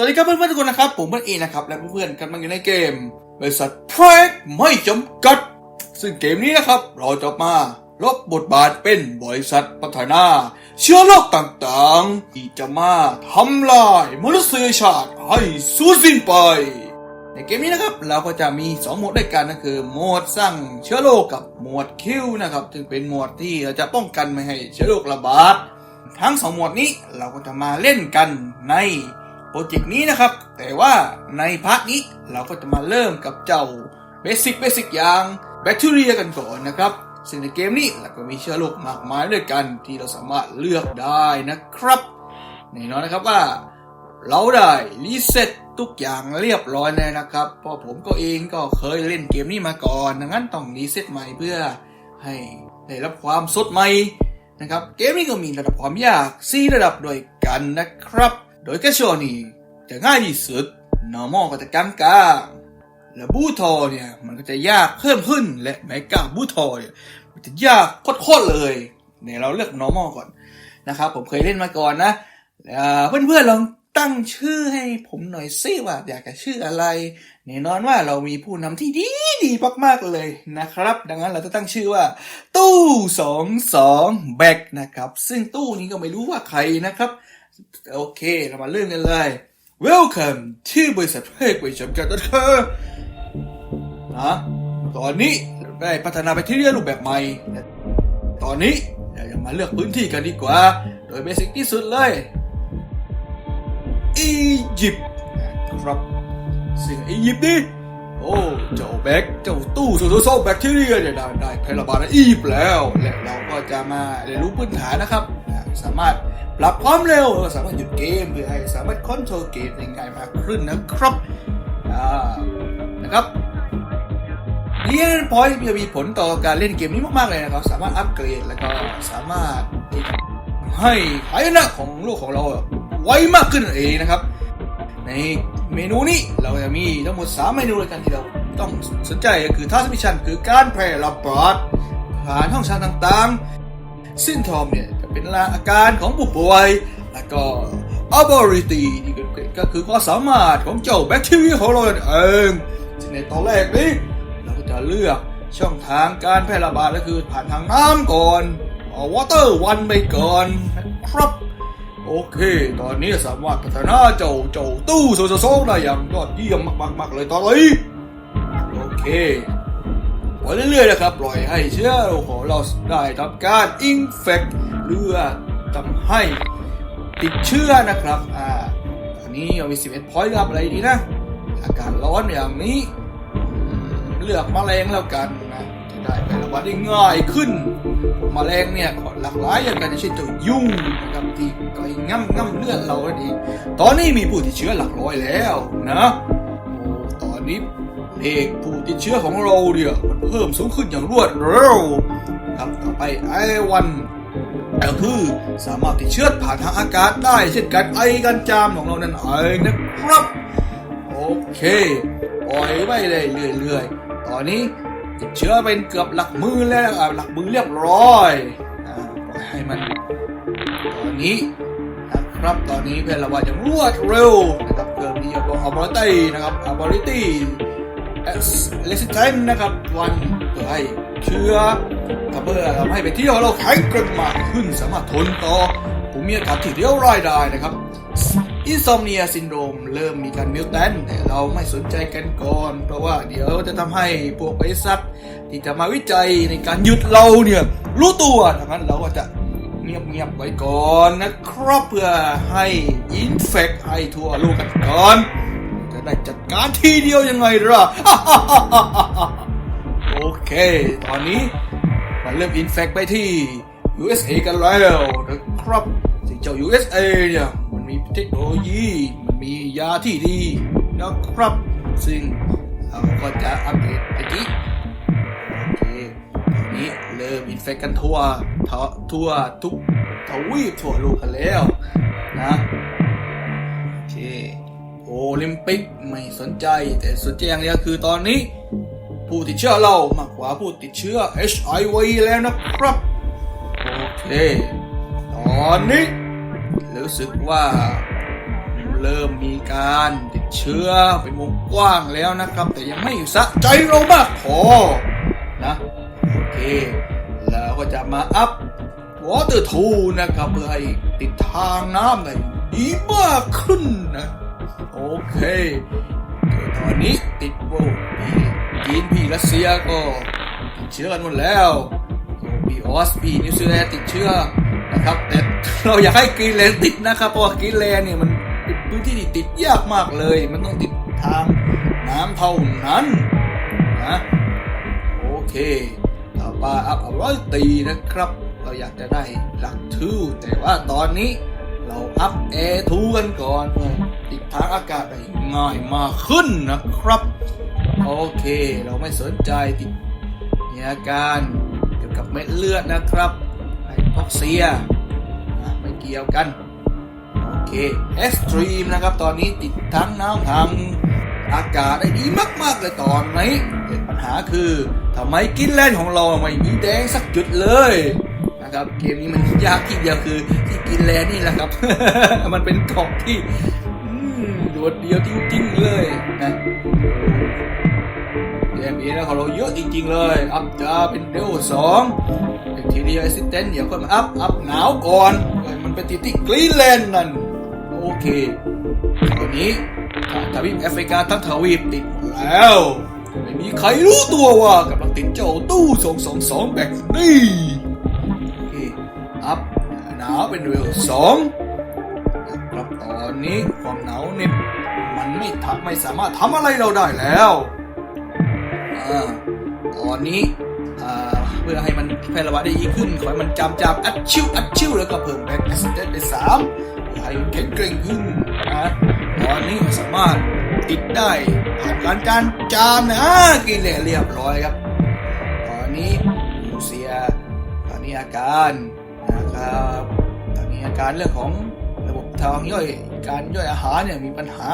สวัสดีครับเพื่อนๆทุกคนนะครับ ผมเพื่อนเอนะครับ และเพื่อนๆกันมาอยู่ในเกมบริษัทเพรกไม่จำกัด ซึ่งเกมนี้นะครับ เราจะมาลบบทบาทเป็นบริษัทพัฒนา เชื้อโรคต่างๆ ที่จะมาทำลายมนุษยชาติให้สูญสิ้นไป ในเกมนี้นะครับ เราก็จะมี 2 โหมดด้วยกันก็คือโหมดสร้างเชื้อโรคกับโหมดคิวนะครับซึ่งเป็นโหมดที่เราจะป้องกันไม่ให้เชื้อโรคระบาดทั้งสองโหมดนี้เราก็จะมาเล่นกันใน โปรเจกต์นี้นะครับ แต่ว่าในพาร์ทนี้เราก็จะมาเริ่มกับเจ้าเบสิกเบสิกอย่างแบคทีเรียกันก่อนนะครับ ซึ่งในเกมนี้เราก็มีเชื้อโรคมากมายด้วยกันที่เราสามารถเลือกได้นะครับแน่นอนนะครับว่าเราได้รีเซ็ตทุกอย่างเรียบร้อยแล้วนะครับ เพราะผมก็เองก็เคยเล่นเกมนี้มาก่อน ดังนั้นต้องรีเซ็ตใหม่เพื่อให้ได้รับความสดใหม่นะครับ เกมนี้ก็มีระดับความยาก 4 ระดับด้วยกันนะครับ โดยแคชชวลนี่จะง่ายที่สุด normal ก็จะกลางกลางๆและบูทอเนี่ยมันก็จะยากเพิ่มขึ้นและแมกาบูทอเนี่ยมันจะยากโคตรๆเลย เนี่ยเราเลือก normal ก่อนนะครับผมเคยเล่นมาก่อนนะเพื่อนเพื่อนๆลองตั้งชื่อให้ผมหน่อยซิว่าอยากจะชื่ออะไรแน่นอนว่าเรามีผู้นำที่ดีดีมากๆเลยนะครับ ดังนั้นเราจะตั้งชื่อว่า ตู้สองสองแบกนะครับ ซึ่งตู้นี้ก็ไม่รู้ว่าใครนะครับ โอเค เรามาเริ่มกันเลย Welcome ที่บริษัทเพกบริษัทจำกัดนะครับนะตอนนี้ได้พัฒนาไปที่เรียรูปแบบใหม่ ตอนนี้เราจะมาเลือกพื้นที่กันดีกว่า โดยเบสิกที่สุดเลยอียิปต์นะครับซึ่งอียิปต์นี่โอ้เจ้าแบกเจ้าตู้โซโซโซแบคทีเรียเนี่ยได้ได้แพร่ระบาดในอียิปต์แล้ว และเราก็จะมาเรียนรู้พื้นฐานนะครับ สามารถ ปรับความเร็วแล้วก็สามารถหยุดเกมเพื่อให้สามารถคอนโทรลเกมได้ง่ายมากขึ้นนะครับนะครับเรียนพอยต์จะมีผลต่อการเล่นเกมนี้มากๆเลยนะครับ สามารถอัปเกรดแล้วก็สามารถให้หายนะของโลกของเราไวมากขึ้นเองนะครับ ในเมนูนี้เราจะมีทั้งหมด 3 เมนูด้วยกันที่เราต้องสนใจก็คือทัสมิชันคือการแพร่ระบาดผ่านห้องชางต่างๆซินทอมเนี่ย เป็นอาการของผู้ป่วย แล้วก็ ability นี่ก็คือความสามารถของเจ้าแบคทีเรียของเราเองซึ่งในตอนแรกนี้เราก็จะเลือกช่องทางการแพร่ระบาดก็คือผ่านทางน้ำก่อนเอาวอเตอร์วันไปก่อนครับโอเค ตอนนี้สามารถพัฒนาเจ้าเจ้าตู้โซโซโซได้อย่างยอดเยี่ยมมากๆเลยตอนนี้โอเค ไปเรื่อยๆนะครับ ปล่อยให้เชื้อโรคของเราได้ทำการอินเฟกหรือทำให้ติดเชื้อนะครับอ่าตอนนี้เรามี 11 พอยต์ครับอะไรดีนะ อากาศร้อนอย่างนี้ เลือกแมลงแล้วกันนะจะได้ไประบาดได้ง่ายขึ้นแมลงเนี่ยก็หลากหลายอย่างกันเช่นเจ้ายุ่งนะครับที่ก็ง่ำง่ำเลือดเราก็ดี ตอนนี้มีผู้ติดเชื้อหลักร้อยแล้วนะโอ้ตอนนี้ เลขผู้ติดเชื้อของเราเนี่ยมันเพิ่มสูงขึ้นอย่างรวดเร็วครับต่อไปไอวันก็คือสามารถติดเชื้อผ่านทางอากาศได้เช่นการไอกันจามของเรานั่นเองนะครับ โอเคปล่อยไว้เลยเรื่อยๆ ตอนนี้ติดเชื้อเป็นเกือบหลักมือแล้วหลักมือเรียบร้อยอปล่อยให้มันตอนนี้นะครับตอนนี้แพร่ระบาดอย่างรวดเร็วนะครับเกิดมีอัลบอริตี้นะครับอัลบอริตี้ เลสิเทนนะครับ วันเพื่อให้เชื้อทำเพื่อทำให้ไปเที่ยวเราแข็งแกร่งมากขึ้นสามารถทนต่อภูมิอากาศที่เรียวร้ายได้นะครับอินซอมเนียซินโดรมเริ่มมีการมิวแทนแต่เราไม่สนใจกันก่อน เพราะว่าเดี๋ยวจะทำให้พวกบริษัทที่จะมาวิจัยในการหยุดเราเนี่ยรู้ตัวดังนั้นเราก็จะเงียบๆไว้ก่อนนะครับเพื่อให้อินเฟกให้ทั่วโลกกันก่อน ได้จัดการทีเดียวยังไงล่ะ โอเค ตอนนี้มันเริ่มอินเฟกไปที่ USA กันแล้วนะครับสิ่งเจ้า USA เนี่ย มันมีเทคโนโลยี มันมียาที่ดีนะครับ ซึ่งเราก็จะอัปเดตไปที่โอเคตอนนี้เริ่มอินเฟกกันทั่วทั่วทุกทวีปทั่วโลกกันแล้วนะ ลิมปิกไม่สนใจ แต่สนใจอย่างเดียวคือตอนนี้ ผู้ติดเชื้อเรามากกว่าผู้ติดเชื้อ HIV แล้วนะครับ โอเค ตอนนี้ รู้สึกว่า เริ่มมีการติดเชื้อเป็นวงกว้างแล้วนะครับ แต่ยังไม่สะใจเรามากพอนะโอเค แล้วก็จะมาอัพวอเตอร์ทูนะครับเพื่อให้ติดทางน้ำได้ดีมากขึ้นนะ เค ตอนนี้ติดโวพี่จีนพี่รัสเซียก็ติดเชื้อกันหมดแล้วพี่ออสพี่นิวซีแลนด์ติดเชื้อนะครับ แต่เราอยากให้กรีนแลนด์ติดนะครับ เพราะว่ากรีนแลนด์เนี่ยมันเป็นพื้นที่ที่ติดยากมากเลย มันต้องติดทางน้ำเท่านั้นนะโอเคต่อไปอัพร้อยตีนะครับ เราอยากจะได้หลักทูแต่ว่าตอนนี้ เราอัพแอร์ทูกันก่อนเพื่อติดทางอากาศได้ง่ายมากขึ้นนะครับ โอเค เราไม่สนใจติดมีอาการเกี่ยวกับเม็ดเลือดนะครับไฮพ็อกเซียไม่เกี่ยวกัน โอเคเอ็กซ์ตรีมนะครับ ตอนนี้ติดทั้งน้ำทางอากาศได้ดีมาก ๆ เลยตอนนี้แต่ปัญหาคือทำไมกินแลนของเราไม่มีแดงสักจุดเลย นะครับ เกมนี้มันยากที่เดียวคือที่กินแลนี่แหละครับ มันเป็นเกาะที่โดดเดียวจริงๆเลยนะเกมนี้นะของเราเยอะจริงๆเลย อัพจะเป็นเดลสองเป็นทีเดียแอสซิสแตนต์เดี๋ยวก็มาอัพ อัพหนาวก่อน มันเป็นติดที่กรีนแลนด์นั่น โอเคตอนนี้ทวีปแอฟริกาทั้งทวีปติดหมดแล้วไม่มีใครรู้ตัวว่ากำลังติดเจ้าตู้ 222 แบกนี่ อัพหนาวเป็นเวลสองครับตอนนี้ความหนาวนี่มันไม่ทำไม่สามารถทำอะไรเราได้แล้วอ่าตอนนี้อ่าเพื่อให้มันแพร่ระบาดได้ดีขึ้น ขอให้มันจำจำอัดชิวอัดชิวแล้วก็เพิ่มแบ็กแอสเตนไปสามให้มันแข็งแกร่งขึ้นนะตอนนี้มันสามารถติดได้ผ่านการการจามนะกินเหลเรียบร้อยครับ ตอนนี้รูเซียตอนนี้อาการ นะครับถ้ามีอาการเรื่องของระบบทางย่อยการย่อยอาหารเนี่ยมีปัญหา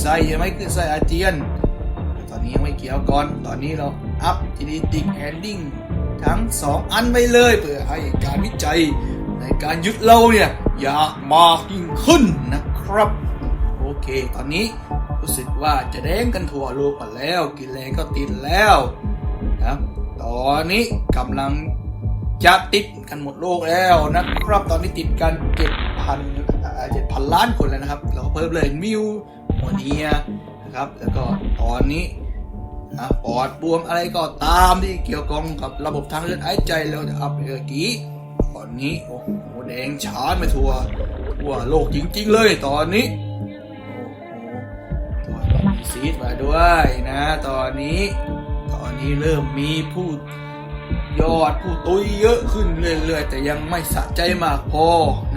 ไส้ยังไม่ขึ้นไส้อาเจียน ตอนนี้ยังไม่เกี่ยวก่อน ตอนนี้เราอัพ genetic ending ทั้ง 2 อันไปเลยเพื่อให้การวิจัยในการยึดเราเนี่ยอยากมากยิ่งขึ้นนะครับ โอเค ตอนนี้รู้สึกว่าจะแดงกันทั่วโลกกันแล้ว กินแรงก็ติดแล้วนะตอนนี้กำลัง จะติดกันหมดโลกแล้วนะครับ ตอนนี้ติดกันเจ็ดพันเจ็ดพันล้านคนแล้วนะครับ เราเพิ่มเลยมิวโมเนียนะครับ แล้วก็ตอนนี้นะปอดบวมอะไรก็ตามที่เกี่ยวข้องกับระบบทางเดินหายใจเราจะอัพเอกี้ตอนนี้โอ้โหแดงฉานไปทั่วทั่วโลกจริง ๆ เลยตอนนี้โอ้โหตอนนี้ซีดมาด้วยนะ ตอนนี้ ตอนนี้เริ่มมีผู้ ยอดผู้ตุยเยอะขึ้นเรื่อยๆ แต่ยังไม่สะใจมากพอ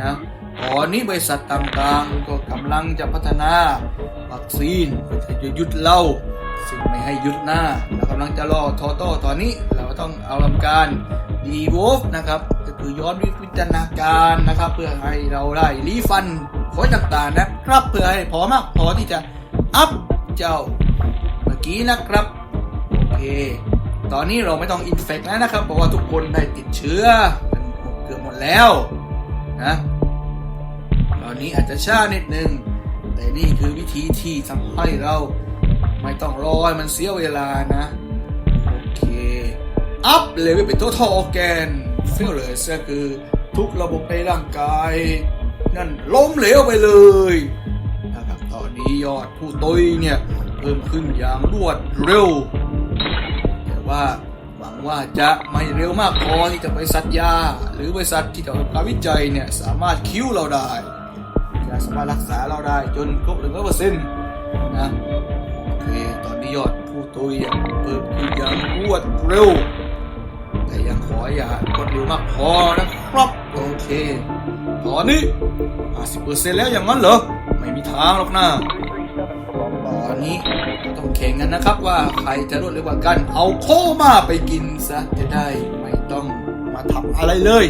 นะตอนนี้บริษัทต่างๆ ก็กำลังจะพัฒนาวัคซีนเพื่อจะหยุดเล่าซึ่งไม่ให้หยุดหน้าเรากำลังจะรอทอโต้ตอนนี้เราต้องเอาทำการดีวฟนะครับก็คือย้อนวิจารณาการนะครับ เพื่อให้เราได้รีฟันคอยต่างๆนะครับ เพื่อให้พอมากพอที่จะอัพเจ้าเมื่อกี้นะครับ โอเค ตอนนี้เราไม่ต้องอินเฟกแล้วนะครับ เพราะว่าทุกคนได้ติดเชื้อกันเกือบหมดแล้วนะตอนนี้อาจจะช้านิดนึง แต่นี่คือวิธีที่ทำให้เราไม่ต้องรอให้มันเสียเวลานะ โอเค อัพเลเวลเป็นตัวทออแกนเฟลเลยก็คือทุกระบบในร่างกาย นั่นล้มเหลวไปเลยนะครับตอนนี้ยอดผู้ตุยเนี่ย เพิ่มขึ้นอย่างรวดเร็ว ว่าหวังว่าจะไม่เร็วมากพอที่จะบริษัทยา หรือบริษัทที่ทำการวิจัยเนี่ยสามารถคิ้วเราได้จะสามารถรักษาเราได้จนครบหนึ่งร้อยเปอร์เซ็นต์นะโอเคตอนนี้ยอดผู้ตุยยังเพิ่มขึ้นอย่างรวดเร็ว แต่ยังขออย่ากดเร็วมากพอนะครับโอเคตอนนี้ 50%แล้วอย่างนั้นเหรอ ไม่มีทางหรอกนะ ตอนนี้ ต้องแข่งกันนะครับว่าใครจะรวดเร็วกว่ากัน เอาโคมาไปกินซะจะได้ไม่ต้องมาทำอะไรเลย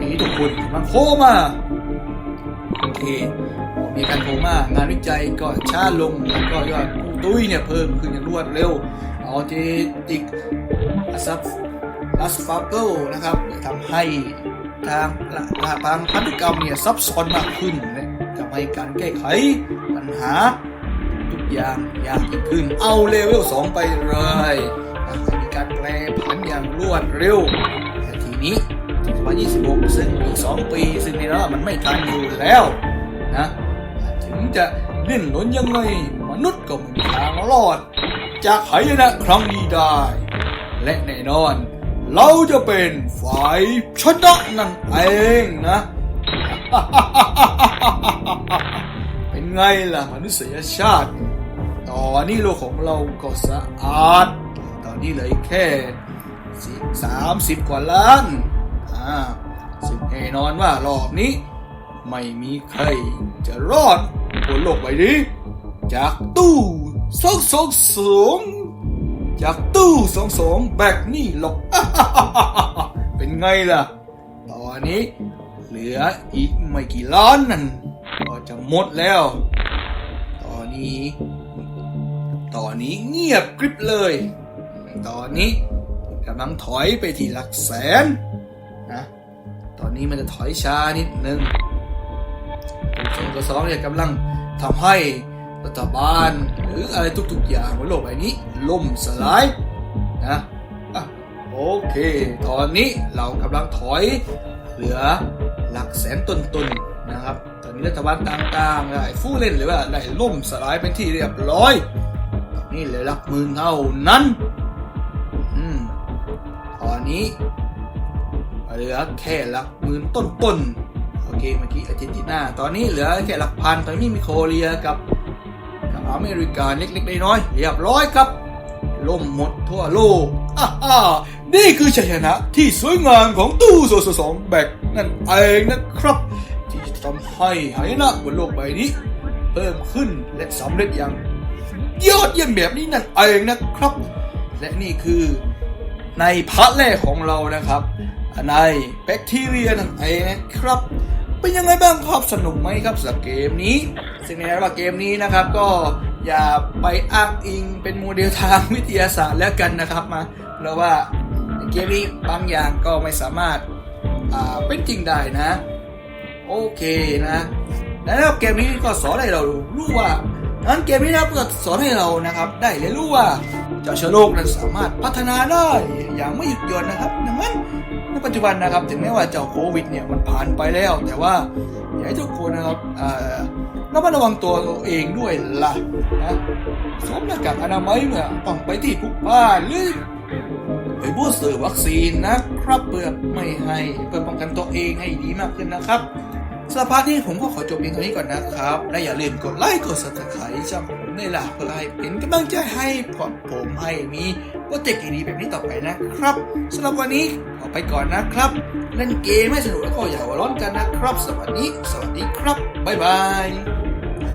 นี่ทุกคนมันโคมาโอเคมีการโคมางานวิจัยก็ช้าลงแล้วก็ยอดตุ้ยเนี่ยเพิ่มขึ้นอย่างรวดเร็วเอาเจติกอัสอัสฟาเกิลนะครับทำให้ทางทางพันธุกรรมเนี่ยซับซ้อนมากขึ้นนะกับำให้การแก้ไขปัญหา ทุกอย่างยากยิ่งขึ้น เอาเลเวล2ไปเลยให้มีการแปลผันอย่างรวดเร็วแต่ทีนี้2026 ซึ่งอีก 2 ปี ซึ่งในนั้นมันไม่ทันอยู่แล้วนะถึงจะเล่นล้นยังไงมนุษย์ก็ไม่มีทางรอด จากหายนะครั้งนี้ได้ และแน่นอน เราจะเป็นฝ่ายชนะนั่นเองนะ เป็นไงล่ะมนุษยชาติ ตอนนี้โลกของเราก็สะอาด ตอนนี้เหลือแค่สามสิบกว่าล้านอ่าซึ่งแน่นอนว่ารอบนี้ ไม่มีใครจะรอดบนโลกใบนี้จากตู้สองสองสองจากตู้สองสองแบกนี่หรอกเป็นไงล่ะ ตอนนี้เหลืออีกไม่กี่ล้านนั่น จะหมดแล้ว ตอนนี้ ตอนนี้เงียบกริบเลย ตอนนี้กำลังถอยไปที่หลักแสนนะตอนนี้มันจะถอยช้านิดนึงส่วนตัวสองเนี่ยกำลังทำให้รัฐบาลหรืออะไรทุกๆอย่างบนโลกใบนี้ ล่มสลายนะอะโอเค ตอนนี้เรากำลังถอยเหลือหลักแสนต้นๆนะครับ ตอนนี้รัฐบาลต่างๆได้ฟู่เล่นหรือว่าได้ล่มสลายเป็นที่เรียบร้อยนนี้เลือหลักหมื่นเท่านั้น อืมตอนนี้เหลือแค่หลักหมื่นต้นๆโอเคเมื่อกี้อาร์เจนตินาตอนนี้เหลือแค่หลักพันตอนนี้มีโคเรียกับกับอเมริกาเล็กๆน้อยๆเรียบร้อยครับล่มหมดทั่วโลกอ่าอ่านี่คือชัยชนะที่สวยงามของตู้โซโซสองแบกนั่นเองนะครับ ทำให้หายนะบนโลกใบนี้ เพิ่มขึ้นและสำเร็จอย่าง ยอดเยี่ยมแบบนี้นั่นเองนะครับ และนี่คือในพาร์ทแรกของเรานะครับ ในแบคทีเรียนั่นเองนะครับ เป็นยังไงบ้างครับสนุกไหมครับสำหรับเกมนี้ ซึ่งในระหว่างเกมนี้นะครับก็อย่าไปอ้างอิงเป็นโมเดลทางวิทยาศาสตร์แล้วกันนะครับมาเพราะว่าเกมนี้บางอย่างก็ไม่สามารถเป็นจริงได้นะ โอเคนะแล้วเกมนี้ก็สอนให้เรารู้ว่านั้นเกมนี้นะก็สอนให้เรานะครับ ได้เรียนรู้ว่าเจ้าเชื้อโรคนั้นสามารถพัฒนาได้อย่างไม่หยุดหย่อนนะครับดังนั้นในปัจจุบันนะครับ ถึงแม้ว่าเจ้าโควิดเนี่ยมันผ่านไปแล้ว แต่ว่าอยากให้ทุกคนนะครับอ่าระมัดระวังตัวเองด้วยล่ะนะสวมหน้ากากอนามัยเมื่อต้องไปที่ผู้บ้านหรือไปบูสเตอร์วัคซีนนะครับเพื่อไม่ให้เพื่อป้องกันตัวเองให้ดีมากขึ้นนะครับ สำหรับพาร์ทนี้ผมก็ขอจบเพียงเท่านี้ก่อนนะครับ และอย่าลืมกดไลค์กด subscribe ช่องผมด้วยล่ะเพื่อให้เป็นกำลังใจให้ผมให้มีโปรเจกต์ดีๆแบบนี้ต่อไปนะครับสำหรับวันนี้ขอไปก่อนนะครับ เล่นเกมให้สนุกแล้วก็อย่าหัวร้อนกันนะครับ สวัสดี สวัสดีครับบ๊ายบาย